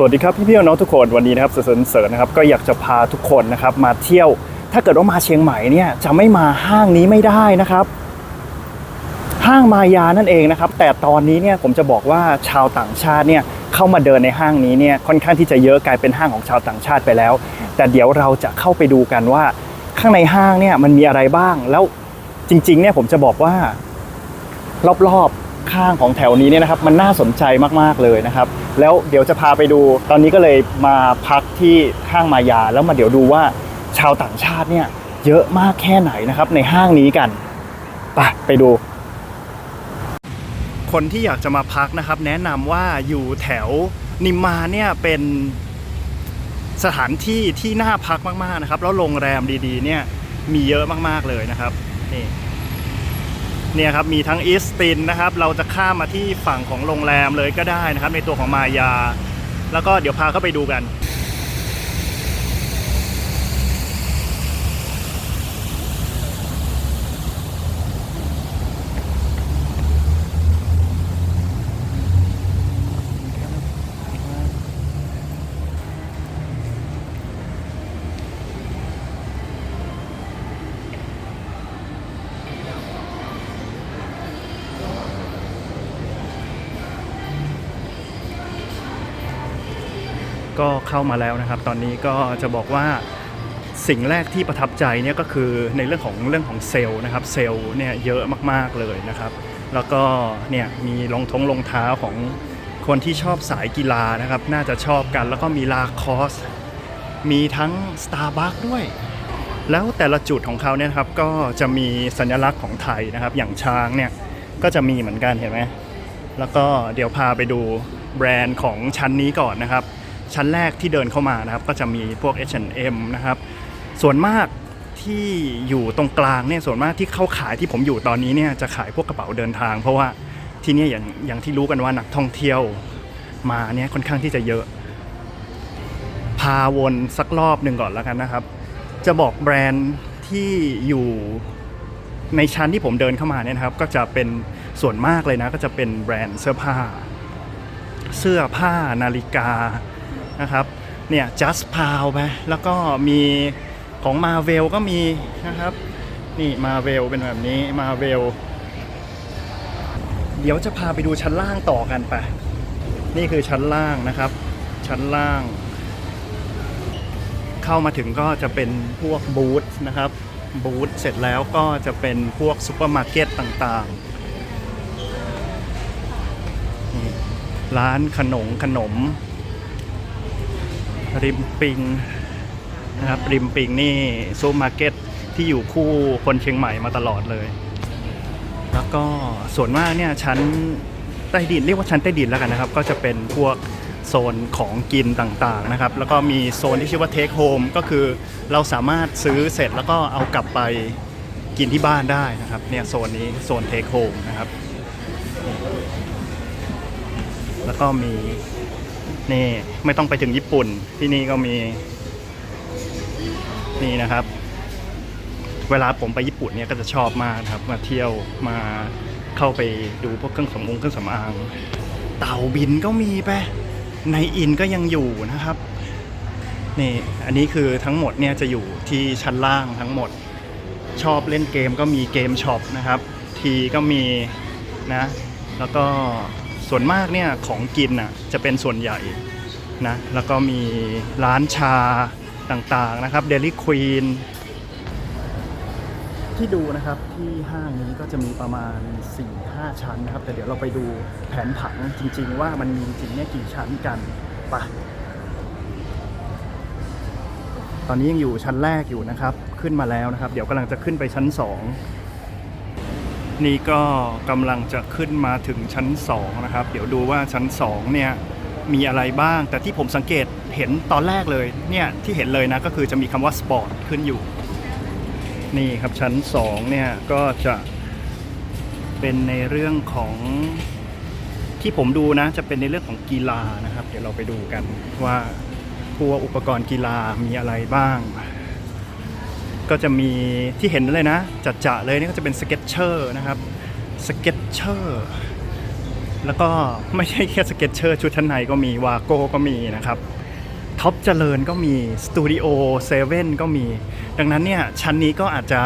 สวัสดีครับพี่พี่น้องทุกคนวันนี้นะครับเสริญเสริญนะครับก็อยากจะพาทุกคนนะครับมาเที่ยว ถ้าเกิดว่ามาเชียงใหม่เนี่ยจะไม่มาห้างนี้ไม่ได้นะครับ ห้างมายานั่นเองนะครับ แต่ตอนนี้เนี่ยผมจะบอกว่าชาวต่างชาติเนี่ยเข้ามาเดินในห้างนี้เนี่ยค่อนข้างที่จะเยอะกลายเป็นห้างของชาวต่างชาติไปแล้ว แต่เดี๋ยวเราจะเข้าไปดูกันว่า ข้างในห้างเนี่ยมันมีอะไรบ้างแล้วจริงๆเนี่ยผมจะบอกว่า รอบๆข้างของแถวนี้เนี่ยนะครับ มันน่าสนใจมากๆเลยนะครับ แล้วเดี๋ยวจะพาไปดู ตอนนี้ก็เลยมาพักที่ห้างมายา แล้วมาเดี๋ยวดูว่าชาวต่างชาติเนี่ยเยอะมากแค่ไหนนะครับ ในห้างนี้กันไปไปดู คนที่อยากจะมาพักนะครับ แนะนำว่าอยู่แถวนิมมานเนี่ยเป็นสถานที่ที่น่าพักมากๆนะครับ แล้วโรงแรมดีๆ เนี่ยมีเยอะมากๆเลยนะครับนี่ เนี่ยครับมีทั้งอีสตินนะครับเราจะข้ามมาที่ฝั่งของโรงแรมเลยก็ได้นะครับในตัวของมายา แล้วก็เดี๋ยวพาเข้าไปดูกัน ก็เข้ามาแล้วนะครับ ตอนนี้ก็จะบอกว่าสิ่งแรกที่ประทับใจเนี่ยก็คือในเรื่องของเรื่องของเซลล์นะครับเซลล์เนี่ยเยอะมากๆเลยนะครับ แล้วก็เนี่ยมีรองทงรองเท้าของคนที่ชอบสายกีฬานะครับ น่าจะชอบกันแล้วก็มีลาคอส มีทั้ง Starbucks ด้วย แล้วแต่ละจุดของเขาเนี่ยครับก็จะมีสัญลักษณ์ของไทยนะครับ อย่างช้างเนี่ยก็จะมีเหมือนกันเห็นไหมแล้วก็เดี๋ยวพาไปดูแบรนด์ของชั้นนี้ก่อนนะครับ ชั้นแรกที่เดินเข้ามานะครับ ก็จะมีพวก H&M นะครับ ส่วนมากที่อยู่ตรงกลางเนี่ยส่วนมากที่เข้าขายที่ผมอยู่ตอนนี้เนี่ยจะขายพวกกระเป๋าเดินทาง เพราะว่าที่นี่อย่างอย่างที่รู้กันว่านักท่องเที่ยวมาเนี่ยค่อนข้างที่จะเยอะ พาวนสักรอบหนึ่งก่อนแล้วกันนะครับ จะบอกแบรนด์ที่อยู่ในชั้นที่ผมเดินเข้ามาเนี่ยนะครับ ก็จะเป็นส่วนมากเลยนะ ก็จะเป็นแบรนด์เสื้อผ้า เสื้อผ้านาฬิกา นะครับเนี่ย just p a l ไปแล้วก็มีของ Marvel ก็มีนะครับ นี่ Marvel เป็นแบบนี้ Marvel เดี๋ยวจะพาไปดูชั้นล่างต่อกันไปนี่คือชั้นล่างนะครับ ชั้นล่าง เข้ามาถึงก็จะเป็นพวกบูธนะครับบูธเสร็จแล้วก็จะเป็นพวกซูเปอร์มาร์เก็ตต่างๆร้านขนมขนม ริมปิงนะครับริมปิงนี่ซูเปอร์มาร์เก็ตที่อยู่คู่คนเชียงใหม่มาตลอดเลย แล้วก็ส่วนมากเนี่ยชั้นใต้ดินเรียกว่าชั้นใต้ดินแล้วกันนะครับ ก็จะเป็นพวกโซนของกินต่างๆนะครับ แล้วก็มีโซนที่ชื่อว่า Take Home ก็คือเราสามารถซื้อเสร็จแล้วก็เอากลับไปกินที่บ้านได้นะครับเนี่ยโซนนี้โซน Take Home นะครับ แล้วก็มี นี่ไม่ต้องไปถึงญี่ปุ่นที่นี่ก็มี นี่นะครับ เวลาผมไปญี่ปุ่นเนี่ยก็จะชอบมากครับ มาเที่ยวมาเข้าไปดูพวกเครื่องสำอางเครื่องสำอาง เต่าบินก็มีไปในอินก็ยังอยู่นะครับนี่อันนี้คือทั้งหมดเนี่ยจะอยู่ที่ชั้นล่างทั้งหมด ชอบเล่นเกมก็มีเกมช็อปนะครับ ทีก็มีนะ แล้วก็ ส่วนมากเนี่ยของกินอะจะเป็นส่วนใหญ่นะแล้วก็มีร้านชาต่างๆนะครับเดลิควีนที่ดูนะครับที่ห้างนี้ก็จะมีประมาณ 4-5 ชั้นนะครับ แต่เดี๋ยวเราไปดูแผนผังจริง ๆ ว่ามันมีจริงเนี่ยกี่ชั้นกันไปตอนนี้ยังอยู่ชั้นแรกอยู่นะครับ ขึ้นมาแล้วนะครับ เดี๋ยวกำลังจะขึ้นไปชั้น 2 นี่ก็กำลังจะขึ้นมาถึงชั้น 2 นะครับ เดี๋ยวดูว่าชั้น 2 เนี่ยมีอะไรบ้าง แต่ที่ผมสังเกตเห็นตอนแรกเลยเนี่ยที่เห็นเลยนะก็คือจะมีคำว่าสปอร์ตขึ้นอยู่ นี่ครับชั้น 2 เนี่ยก็จะเป็นในเรื่องของที่ผมดูนะจะเป็นในเรื่องของกีฬานะครับ เดี๋ยวเราไปดูกันว่าพวกอุปกรณ์กีฬามีอะไรบ้าง ก็จะมีที่เห็นเลยนะจัดจะเลยนี่ก็จะเป็นสเก็ตเชอร์นะครับสเก็ตเชอร์แล้วก็ไม่ใช่แค่สเก็ตเชอร์ชุดชั้นในก็มีวาโก้ก็มีนะครับท็อปเจริญก็มีสตูดิโอเซเว่นก็มี ดังนั้นเนี่ยชั้นนี้ก็อาจจะ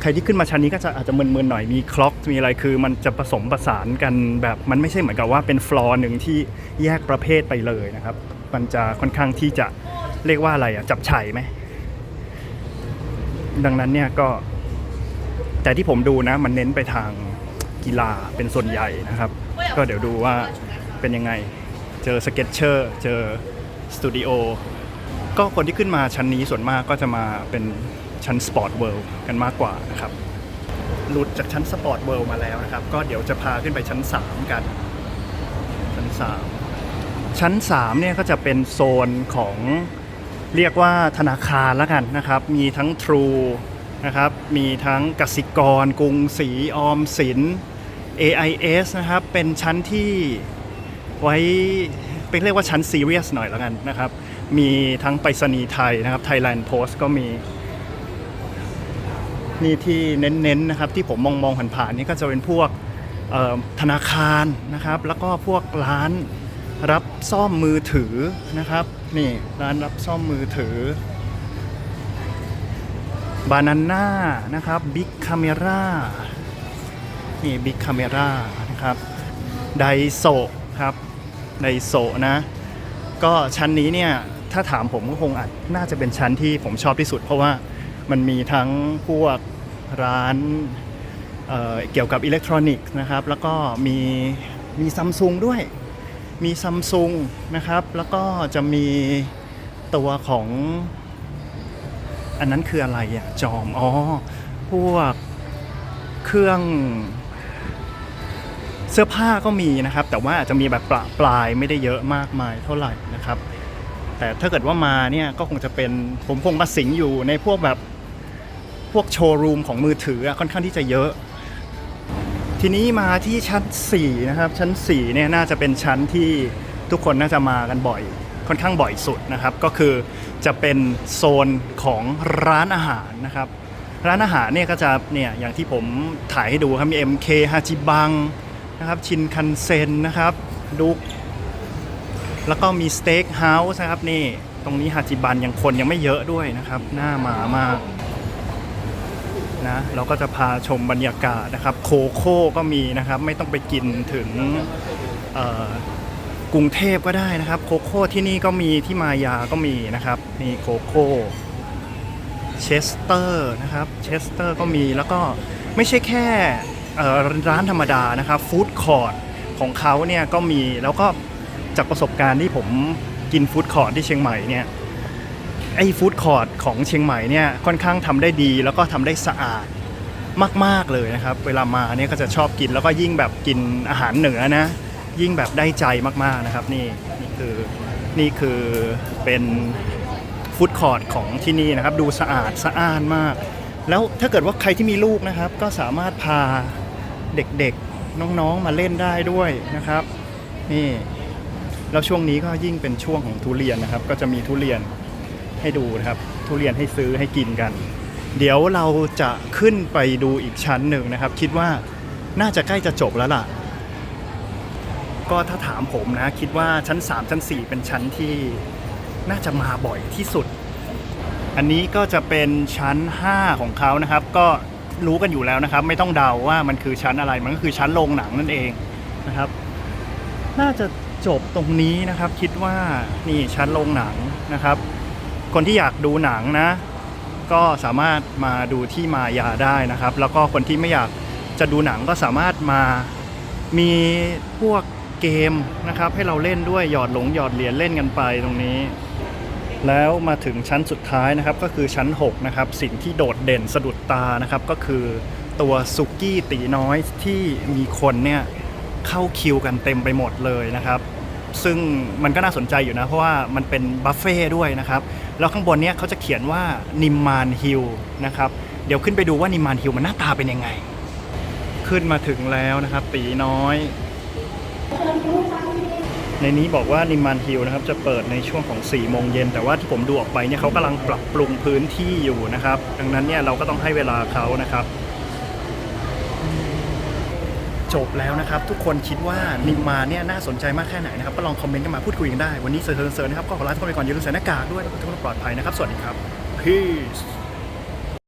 ใครที่ขึ้นมาชั้นนี้ก็จะอาจจะมึนๆหน่อยมีคล็อกมีอะไรคือมันจะผสมผสานกันแบบมันไม่ใช่เหมือนกับว่าเป็นฟลอร์หนึ่งที่แยกประเภทไปเลยนะครับ มันจะค่อนข้างที่จะเรียกว่าอะไรอะจับไฉไหม ดังนั้นเนี่ยก็ แต่ที่ผมดูนะ มันเน้นไปทางกีฬาเป็นส่วนใหญ่นะครับ ก็เดี๋ยวดูว่าเป็นยังไง เจอสเก็ตเชอร์ เจอสตูดิโอ ก็คนที่ขึ้นมาชั้นนี้ส่วนมากก็จะมาเป็นชั้นสปอร์ตเวิลด์กันมากกว่านะครับ หลุดจากชั้นสปอร์ตเวิลด์มาแล้วนะครับ ก็เดี๋ยวจะพาขึ้นไปชั้น 3 กัน ชั้น 3 ชั้น 3 เนี่ยก็จะเป็นโซนของ เรียกว่าธนาคารแล้วกันนะครับ มีทั้ง True นะครับ มีทั้งกสิกร กรุงศรีออมสิน AIS นะครับ เป็นชั้นที่ไว้เป็นเรียกว่าชั้นซีเรียสหน่อยแล้วกันนะครับ มีทั้งไปรษณีย์ไทยนะครับ Thailand Post ก็มี นี่ที่เน้นๆนะครับที่ผมมองมองๆผ่านๆนี่ก็จะเป็นพวกธนาคารนะครับ แล้วก็พวกร้าน รับซ่อมมือถือนะครับ นี่ร้านรับซ่อมมือถือบานาน่านะครับบิ๊กคาเมรานี่บิ๊กคาเมรานะครับไดโซครับไดโซนะ ก็ชั้นนี้เนี่ย ถ้าถามผมก็คงอาจน่าจะเป็นชั้นที่ผมชอบที่สุด เพราะว่ามันมีทั้งพวกร้านเเกี่ยวกับอิเล็กทรอนิกส์นะครับ แล้วก็มีมีซัมซุงด้วย มีซัมซุงนะครับ แล้วก็จะมีตัวของ อันนั้นคืออะไรอะจอม อ๋อ พวกเครื่องเสื้อผ้าก็มีนะครับ แต่ว่าอาจจะมีแบบประปลายไม่ได้เยอะมากมายเท่าไหร่นะครับ แต่ถ้าเกิดว่ามาเนี่ยก็คงจะเป็นผมคงมาสิงอยู่ในพวกแบบพวกโชว์รูมของมือถือค่อนข้างที่จะเยอะ ทีนี้มาที่ชั้น 4 นะครับ ชั้น4เนี่ยน่าจะเป็นชั้นที่ทุกคนน่าจะมากันบ่อย ค่อนข้างบ่อยสุดนะครับ ก็คือจะเป็นโซนของร้านอาหารนะครับ ร้านอาหารเนี่ยก็จะเนี่ยอย่างที่ผมถ่ายให้ดูครับมี MK ฮาจิบังนะครับชินคันเซ็นนะครับดุกแล้วก็มีสเต็กเฮาส์นะครับนี่ตรงนี้ฮาจิบันยังคนยังไม่เยอะด้วยนะครับ หน้ามามาก นะเราก็จะพาชมบรรยากาศนะครับ โคโค่ก็มีนะครับ ไม่ต้องไปกินถึงกรุงเทพก็ได้นะครับ โคโค่ที่นี่ก็มีที่มายาก็มีนะครับนี่โคโค่เชสเตอร์นะครับเชสเตอร์ก็มีแล้วก็ไม่ใช่แค่ร้านธรรมดานะครับฟู้ดคอร์ทของเขาเนี่ยก็มีแล้วก็จากประสบการณ์ที่ผมกินฟู้ดคอร์ทที่เชียงใหม่เนี่ย ไอ้ฟู้ดคอร์ทของเชียงใหม่เนี่ยค่อนข้างทำได้ดี แล้วก็ทำได้สะอาดมาก ๆ เลยนะครับ เวลามาเนี่ยก็จะชอบกินแล้วก็ยิ่งแบบกินอาหารเหนือนะ ยิ่งแบบได้ใจมากๆนะครับ นี่นี่คือนี่คือเป็นฟู้ดคอร์ทของที่นี่นะครับ ดูสะอาดสะอ้านมาก แล้วถ้าเกิดว่าใครที่มีลูกนะครับ ก็สามารถพาเด็กๆน้องๆมาเล่นได้ด้วยนะครับ นี่แล้วช่วงนี้ก็ยิ่งเป็นช่วงของทุเรียนนะครับ ก็จะมีทุเรียน ให้ดูนะครับ ทุเรียนให้ซื้อให้กินกัน เดี๋ยวเราจะขึ้นไปดูอีกชั้นหนึ่งนะครับ คิดว่าน่าจะใกล้จะจบแล้วล่ะ ก็ถ้าถามผมนะ คิดว่าชั้น 3 ชั้น 4 เป็นชั้นที่น่าจะมาบ่อยที่สุด อันนี้ก็จะเป็นชั้น 5 ของเขานะครับ ก็รู้กันอยู่แล้วนะครับ ไม่ต้องเดาว่ามันคือชั้นอะไรมันก็คือชั้นโรงหนังนั่นเองนะครับ น่าจะจบตรงนี้นะครับ คิดว่านี่ชั้นโรงหนังนะครับ คนที่อยากดูหนังนะ ก็สามารถมาดูที่มายาได้นะครับ แล้วก็คนที่ไม่อยากจะดูหนังก็สามารถมามีพวกเกมนะครับ ให้เราเล่นด้วยหยอดหลงหยอดเหรียญเล่นกันไปตรงนี้ แล้วมาถึงชั้นสุดท้ายนะครับก็คือชั้น 6 นะครับ สิ่งที่โดดเด่นสะดุดตานะครับ ก็คือตัวสุกี้ตีน้อยที่มีคนเนี่ยเข้าคิวกันเต็มไปหมดเลยนะครับ ซึ่งมันก็น่าสนใจอยู่นะ เพราะว่ามันเป็นบัฟเฟ่ด้วยนะครับ แล้วข้างบนเนี้ยเขาจะเขียนว่านิมมานฮิลนะครับ เดี๋ยวขึ้นไปดูว่านิมมานฮิลมันหน้าตาเป็นยังไง ขึ้นมาถึงแล้วนะครับ ตีน้อย ในนี้บอกว่านิมมานฮิลนะครับจะเปิดในช่วงของ4โมงเย็นแต่ว่าที่ผมดูออกไปเนี่ยเขากำลังปรับปรุงพื้นที่อยู่นะครับ ดังนั้นเนี่ยเราก็ต้องให้เวลาเขานะครับ จบแล้วนะครับ ทุกคนคิดว่านิมมาเนี่ยน่าสนใจมากแค่ไหนนะครับ ก็ลองคอมเมนต์กันมาพูดคุยกันได้ วันนี้เซอร์เซอร์นะครับ ก็ขอลาทุกคนไปก่อนอย่าลืมใส่หน้ากากด้วยทุกคนปลอดภัยนะครับ สวัสดีครับ peace